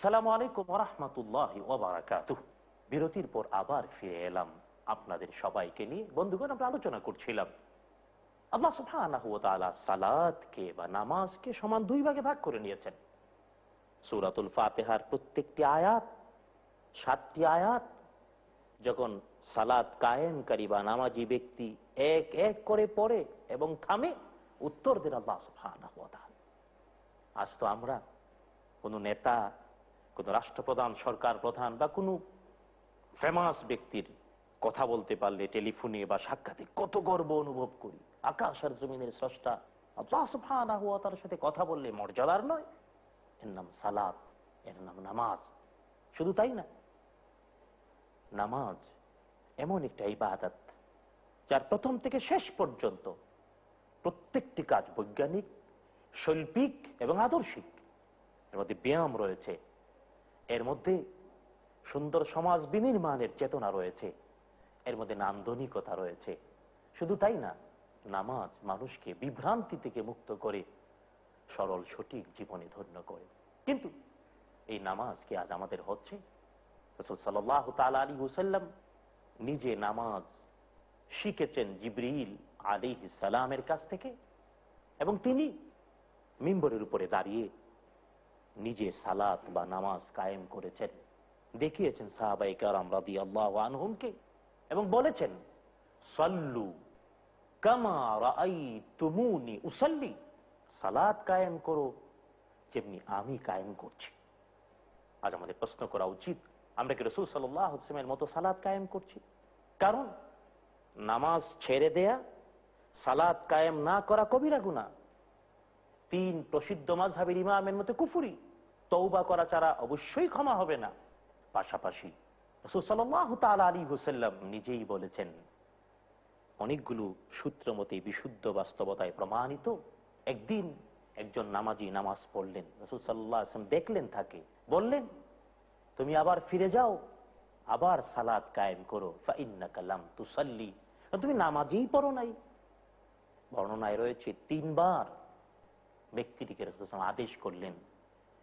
আসসালামু আলাইকুম রহমতুল্লাহ ওবরাকাতুহ বিরতির পর আবার ফিরে এলাম আপনাদের সবাইকে নিয়ে। বন্ধুগণ, আমরা আলোচনা করছিলাম, আল্লাহ সুবহানাহু ওয়া তাআলা সালাতকে বা নামাজকে সমান দুই ভাগে ভাগ করে নিয়েছেন। সূরাতুল ফাতিহার প্রত্যেকটি আয়াত, সাতটি আয়াত, যখন সালাত কায়েমকারী বা নামাজি ব্যক্তি এক এক করে পড়ে এবং থামে, উত্তর দেন আল্লাহ সুবহানাহু ওয়া তাআলা। আজ তো আমরা কোনো নেতা কোন রাষ্ট্রপ্রধান, সরকার প্রধান বা কোনো ফেমাস ব্যক্তির কথা বলতে পারলে টেলিফোনে বা সাক্ষাতে কত গর্ব অনুভব করি। আকাশ আর জমিনের স্রষ্টা তাআলার সাথে কথা বললে মর্যাদার নয়। এর নাম সালাত, এর নাম নামাজ। শুধু তাই না, নামাজ এমন একটা ইবাদত যার প্রথম থেকে শেষ পর্যন্ত প্রত্যেকটি কাজ বৈজ্ঞানিক, শৈল্পিক এবং আদর্শিক এর মধ্যে ব্যায়াম রয়েছে। এর মধ্যে সুন্দর সমাজ বিনির্মাণের চেতনা রয়েছে। এর মধ্যে নান্দনিকতা রয়েছে। শুধু তাই না, নামাজ মানুষকে বিভ্রান্তি থেকে মুক্ত করে, সরল সঠিক জীবনে ধন্য করে। কিন্তু এই নামাজ কি আজ আমাদের হচ্ছে? রসুল সাল্লাহ আলী হুসাল্লাম নিজে নামাজ শিখেছেন জিবরিল আলী সালামের কাছ থেকে এবং তিনি মিম্বরের উপরে দাঁড়িয়ে নিজে সালাত বা নামাজ কায়েম করেছেন। দেখিয়েছেন সাহাবাই কারাম রাদি আল্লাহ আনহুমকে এবং বলেছেন, সল্লু যেমনি আমি কায়েম করছি। প্রশ্ন করা উচিত, আমরা কি মতো কায়েম করছি? কারণ নামাজ ছেড়ে দেয়া সালাদ কায়েম না করা কবিরা গুণা তিন প্রসিদ্ধ মাঝহাবের ইমামের মতো কুফুরি। তৌবা করা ছাড়া অবশ্যই ক্ষমা হবে না। পাশাপাশি আলী হুসাল্লাম নিজেই বলেছেন, অনেকগুলো সূত্র মতে বিশুদ্ধ বাস্তবতায় প্রমাণিত। একদিন একজন নামাজি নামাজ পড়লেন, রসুল সাল্লাহ দেখলেন তাকে, বললেন, তুমি আবার ফিরে যাও, আবার সালাদ কায়েম করো কালাম তুসাল্লি। তুমি নামাজেই পড়ো নাই। বর্ণনায় রয়েছে তিনবার ব্যক্তিটিকে রসুল আদেশ করলেন,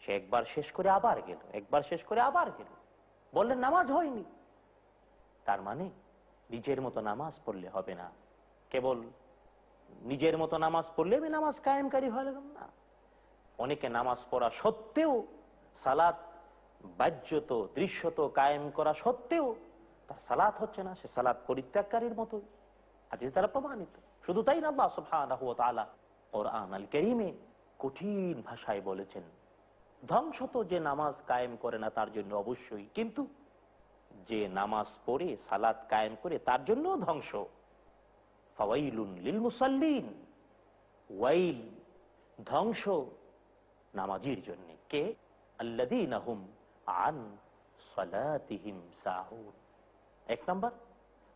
সে একবার শেষ করে আবার গেল, একবার শেষ করে আবার গেল। বললেন, নামাজ হয়নি। তার মানে নিজের মতো নামাজ পড়লে হবে না। কেবল নিজের মতো নামাজ পড়লে আমি নামাজ কায়েমকারী হয়ে গেলাম না। অনেকে নামাজ পড়া সত্ত্বেও, সালাত বাহ্যত, দৃশ্যত কায়েম করা সত্ত্বেও, তার সালাত হচ্ছে না, সে সালাত পরিত্যাগকারীর মতো আজ তারা প্রমাণিত। শুধু তাই না, আল্লাহ সুবহানাহু কোরআন আল কারীমে কঠিন ভাষায় বলেছেন, ধ্বংস তো যে নামাজ কায়েম করে না তার জন্য অবশ্যই, কিন্তু যে নামাজ পড়ে, সালাত কায়েম করে তার জন্য ধ্বংস। লিল মুসাল্লিন, ওয়াইল ধ্বংস নামাজির জন্য। কে? আল্লাযীনা হুম আন সালাতিহিম সাহুন। এক নাম্বার,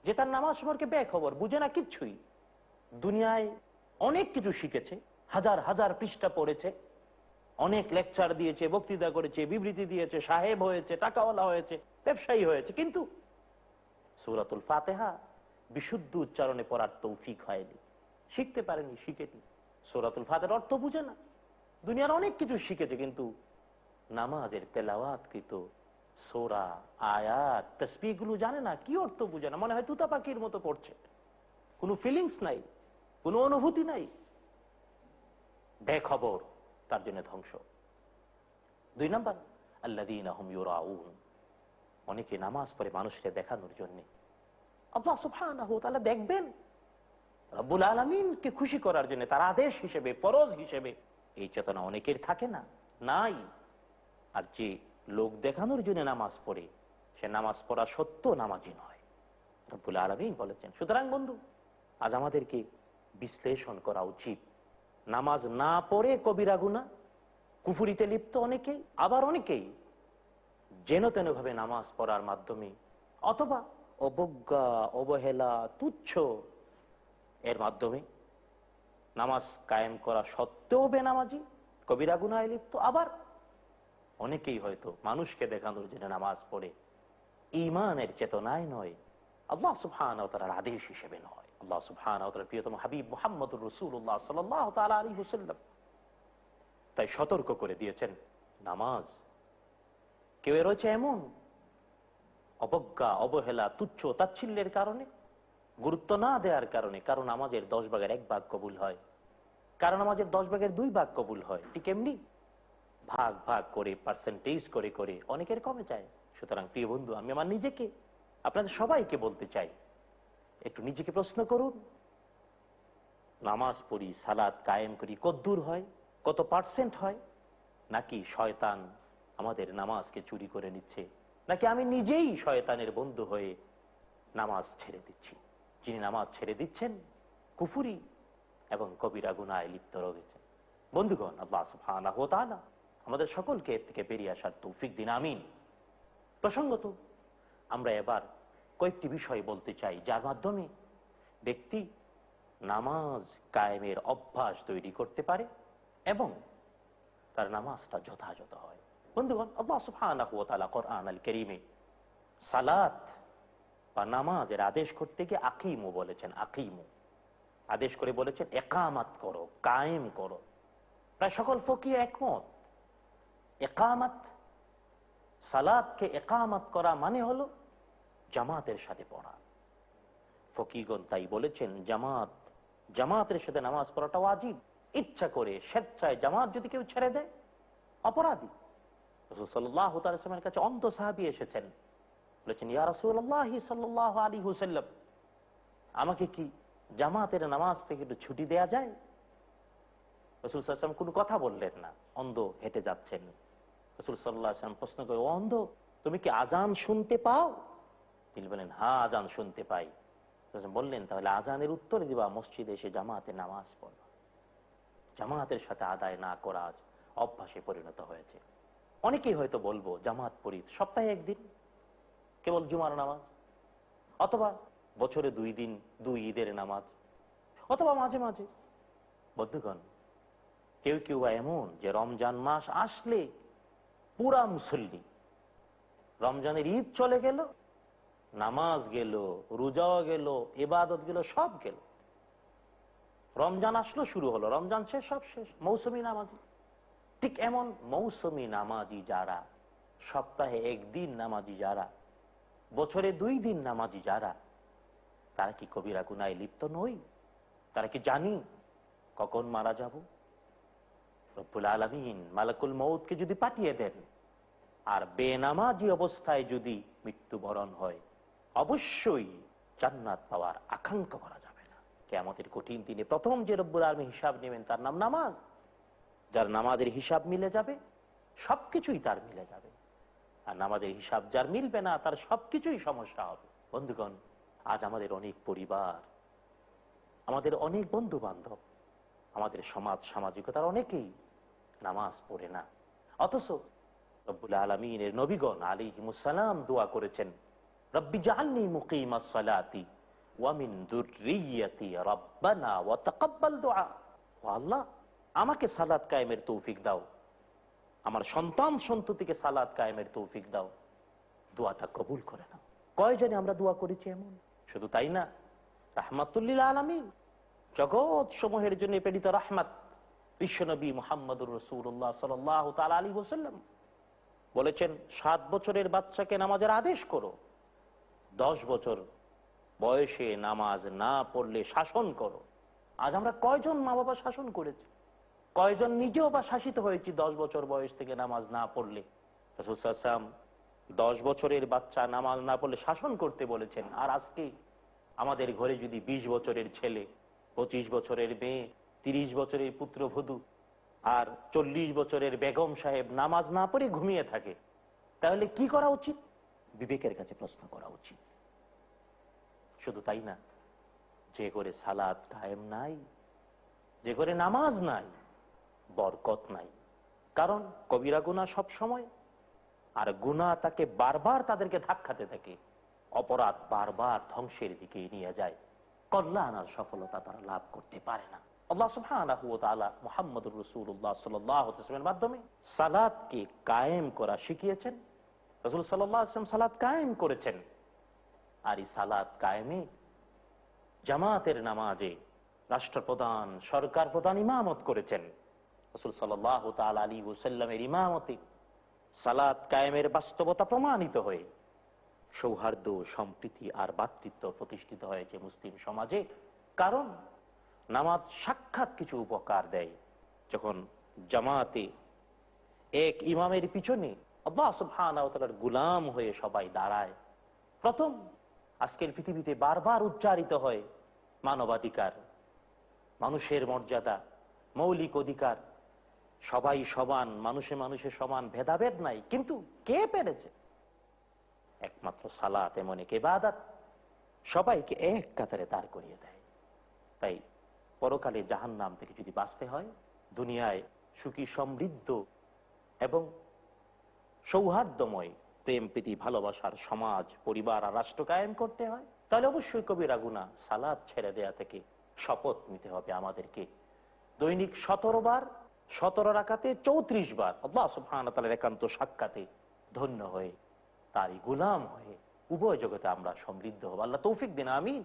যে তার নামাজ সম্পর্কে বে খবর বুঝে না কিচ্ছুই। দুনিয়ায় অনেক কিছু শিখেছে, হাজার হাজার পৃষ্ঠা পড়েছে, অনেক লেকচার দিয়েছে, বক্তৃতা করেছে, বিবৃতি দিয়েছে, সাহেব হয়েছে, টাকাওয়ালা হয়েছে, ব্যবসায়ী হয়েছে, কিন্তু সুরাতুল ফাতেহা বিশুদ্ধ উচ্চারণে পড়ার তৌফিক হয়নি। শিখতে পারেনি, শিখেনি। সুরাতুল ফাতের অর্থ বুঝে না। দুনিয়ার অনেক কিছু শিখেছে, কিন্তু নামাজের তেলাওয়াতকৃত সোরা, আয়াত তসবি গুলো জানে না, কি অর্থ বুঝে না? মনে হয় তুতা পাখির মতো পড়ছে। কোনো ফিলিংস নাই। কোনো অনুভূতি নাই। বেখবর, তার জন্য ধ্বংস। দুই নাম্বার আল্লাদিন অনেকে নামাজ পড়ে মানুষকে দেখানোর জন্য। দেখবেন, রব্বুল আলমিনকে খুশি করার জন্য, তার আদেশ হিসেবে, ফরজ হিসেবে। এই চেতনা অনেকের থাকে না, নাই। আর যে লোক দেখানোর জন্য নামাজ পড়ে, সে নামাজ পড়া সত্য নামাজি নয়। রব্বুল আলমিন বলেছেন, সুতরাং বন্ধু, আজ আমাদেরকে বিশ্লেষণ করা উচিত। নামাজ না পড়ে কবিরা গুনা কুফুরিতে লিপ্ত অনেকেই, আবার অনেকেই যেন তেন ভাবে নামাজ পড়ার মাধ্যমে অথবা অবজ্ঞা, অবহেলা, তুচ্ছ এর মাধ্যমে নামাজ কায়েম করা সত্ত্বেও বেনামাজি, কবিরা গুনায় লিপ্ত, আবার অনেকেই হয়তো মানুষকে দেখানোর জন্য নামাজ পড়ে। ইমানের চেতনায় নয়। আল্লাহ সুফান তার আদেশ হিসেবে নয়। আল্লাহ প্রিয়তম হাবিব রসুল্লাহ সাল্লাহ আলী হুসাল্লাম তাই সতর্ক করে দিয়েছেন, নামাজ। কেউ রয়েছে এমন? অবজ্ঞা, অবহেলা, তুচ্ছ, তাচ্ছিল্যের কারণে? গুরুত্ব না দেওয়ার কারণে? কারণ আমাদের দশ ভাগের এক ভাগ কবুল হয়। কারণ আমাদের দশ ভাগের দুই ভাগ কবুল হয়। ঠিক এমনি? ভাগ ভাগ করে পার্সেন্টেজ করে করে। অনেকের কমে যায়। সুতরাং প্রিয় বন্ধু, আমি আমার নিজেকে, আপনাদের সবাইকে বলতে চাই একটু নিজেকে প্রশ্ন করুন। নামাজ পড়ি সালাদ কায়েম করি কদ্দূর হয়, কত পার্সেন্ট হয়? নাকি শয়তান আমাদের নামাজকে চুরি করে নিচ্ছে? নাকি আমি নিজেই শয়তানের বন্ধু হয়ে নামাজ ছেড়ে দিচ্ছি? যিনি নামাজ ছেড়ে দিচ্ছেন, কুফুরি এবং কবিরা গুনায় লিপ্ত রয়েছে। বন্ধুগণ, আল্লাহ সুবহানাহু ওয়া তাআলা আমাদের সকলকে এর থেকে বেরিয়ে আসার তৌফিক দিন, আমিন। প্রসঙ্গত, আমরা এবার কয়েকটি বিষয় বলতে চাই, যার মাধ্যমে ব্যক্তি নামাজ কায়েমের অভ্যাস তৈরি করতে পারে এবং তার নামাজটা যথাযথ হয়। বন্ধুগণ, আল্লাহ সালাত বা নামাজের আদেশ করতে গিয়ে আকিমু বলেছেন, আকিমু। আদেশ করে বলেছেন, একামাত করো, কায়েম করো। প্রায় সকল ফকির একমত। একামাত সালাদকে একামাত করা মানে হলো জামাতের সাথে পড়া। ফকিগণ তাই বলেছেন, জামাত, জামাতের সাথে নামাজ পড়াটা ওয়াজিব। ইচ্ছা করে স্বেচ্ছায় জামাত যদি কেউ ছেড়ে দেয়, অপরাধী। রসুল্লাহামের কাছে অন্ত সাহাবি এসেছেন। বলেছেন, ইয়া রসুল্লাহ সাল্লাহ আলী হুসাল্লাম আমাকে কি জামাতের নামাজ থেকে একটু ছুটি দেয়া যায়? রসুল সাল্লাম কোনো কথা বললেন না। অন্ধ হেঁটে যাচ্ছেন। রসুল সাল্লাম প্রশ্ন করে অন্ধ, তুমি কি আজান শুনতে পাও? তিনি বলেন হ্যাঁ আজান শুনতে পাই। বললেন, তাহলে আজানের উত্তরে দিবা, মসজিদে এসে জামাতে নামাজ পড়বা জামাতের সাথে আদায় না করা আজ অভ্যাসে পরিণত হয়েছে। অনেকেই হয়তো বলব, জামাত পড়ি সপ্তাহে একদিন, কেবল জুমার নামাজ। অথবা বছরে দুই দিন, দুই ঈদের নামাজ। অথবা মাঝে মাঝে। বন্ধুগণ, কেউ কেউ এমন যে রমজান মাস আসলে পুরা মুসল্লি। রমজানের ঈদ চলে গেল নামাজ গেল, রোজাও গেল এবাদত গেল, সব গেল। রমজান আসলো, শুরু হলো। রমজান শেষ, সব শেষ। মৌসুমি নামাজি। ঠিক এমন মৌসুমি নামাজি যারা, সপ্তাহে একদিন নামাজি যারা, বছরে দুই দিন নামাজি যারা, তারা কি কবিরা গুনায় লিপ্ত নই? তারা কি জানি কখন মারা যাব? রব্বুল আলমিন মালাকুল মৌতকে যদি পাঠিয়ে দেন, আর বেনামাজি অবস্থায় যদি মৃত্যুবরণ হয় অবশ্যই জান্নাত পাওয়ার আকাঙ্ক্ষা করা যাবে না। কেমতের কঠিন দিনে প্রথম যে রব্বুল আলমী হিসাব নেবেন, তার নাম নামাজ। যার নামাজের হিসাব মিলে যাবে, সবকিছুই তার মিলে যাবে। আর নামাজের হিসাব যার মিলবে না, তার সবকিছুই সমস্যা হবে। বন্ধুগণ, আজ আমাদের অনেক পরিবার, আমাদের অনেক বন্ধু বান্ধব আমাদের সমাজ সামাজিকতার অনেকেই নামাজ পড়ে না। অথচ রব্বুল আলমিনের নবীগণ আলী হিমুসালাম দোয়া করেছেন রব্বি জাহান্নি মুকিম সালাতি ওয়ামিন দুর্রিয়াতি রব্বানা ওয়া তাকাব্বাল ও আল্লাহ, আমাকে সালাত কায়েমের তৌফিক দাও। আমার সন্তান সন্ততিকে সালাত কায়েমের তৌফিক দাও। দোয়াটা কবুল করে নাও। কয়জনে আমরা দোয়া করেছি এমন? শুধু তাই না রাহমাতুল্লিল আলমিন। জগৎ সমূহের জন্য প্রেরিত রাহমাত বিশ্বনবী মোহাম্মদুর রসুল্লাহ সাল্লাহ তাল আলী হোসাল্লাম বলেছেন, সাত বছরের বাচ্চাকে নামাজের আদেশ করো। দশ বছর বয়সে নামাজ না পড়লে শাসন করো। আজ আমরা কয়জন মা বাবা শাসন করেছি? কয়জন নিজেও বা শাসিত হয়েছি দশ বছর বয়স থেকে নামাজ না পড়লে? রসুলাম দশ বছরের বাচ্চা নামাজ না পড়লে শাসন করতে বলেছেন। আর আজকে আমাদের ঘরে যদি ২০ বছরের ছেলে, পঁচিশ বছরের মেয়ে, তিরিশ বছরের পুত্রবধূ আর চল্লিশ বছরের বেগম সাহেব নামাজ না পড়ে ঘুমিয়ে থাকে, তাহলে কি করা উচিত? বিবেকের কাছে প্রশ্ন করা উচিত। শুধু তাই না, যে করে সালাদ কায়েম নাই, যে করে নামাজ নাই, বরকত নাই। কারণ কবিরা গুণা সব সময়, আর গুণা তাকে বারবার তাদেরকে ধাক্কাতে থাকে, অপরাধ বারবার ধ্বংসের দিকে নিয়ে যায়। কল্যাণ আর সফলতা তারা লাভ করতে পারে না। আল্লাহ আলাইহি ওয়াসাল্লামের মাধ্যমে সালাতকে কায়েম করা শিখিয়েছেন। রাসূল ওয়াসাল্লাম সালাত কায়েম করেছেন। আর এই সালাত কায়েমে জামাতের নামাজে রাষ্ট্রপ্রধান সরকার প্রধান ইমামত করেছেন। রসুল সাল্লাহ তাল আলী ওসাল্লামের ইমামতে সালাদ কায়েমের বাস্তবতা প্রমাণিত হয়ে সৌহার্দ্য, সম্প্রীতি আর বাতৃত্ব প্রতিষ্ঠিত হয়েছে মুসলিম সমাজে। কারণ নামাজ সাক্ষাৎ কিছু উপকার দেয়। যখন জামাতে এক ইমামের পিছনে আল্লাহ গুলাম হয়ে সবাই দাঁড়ায়। প্রথম, আজকের পৃথিবীতে বারবার উচ্চারিত হয় মানবাধিকার, মানুষের মর্যাদা, মৌলিক অধিকার। সবাই সমান, মানুষে মানুষে সমান, ভেদাভেদ নাই। কিন্তু কে পেরেছে? একমাত্র সালাত, এমন এক ইবাদত। সবাইকে এক কাতারে দাঁড় করিয়ে দেয়। তাই পরকালে জাহান নাম থেকে যদি বাঁচতে হয়, দুনিয়ায় সুখী, সমৃদ্ধ এবং সৌহার্দ্যময় প্রেম প্রীতি ভালোবাসার সমাজ পরিবার আর রাষ্ট্র কায়েম করতে হয় তাহলে অবশ্যই কবিরা গুনা সালাদ ছেড়ে দেয়া থেকে শপথ নিতে হবে আমাদেরকে দৈনিক সতেরো বার সতেরো রাখাতে চৌত্রিশ বার আল্লাহ সুবহান তালের একান্ত সাক্ষাতে ধন্য হয়ে তারই গুলাম হয়ে উভয় জগতে আমরা সমৃদ্ধ হব আল্লাহ তৌফিক দিন আমিন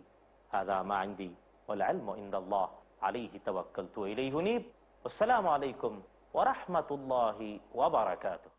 هذا ما عندي والعلم عند الله عليه توكلت وإليه نيب والسلام عليكم ورحمة الله وبركاته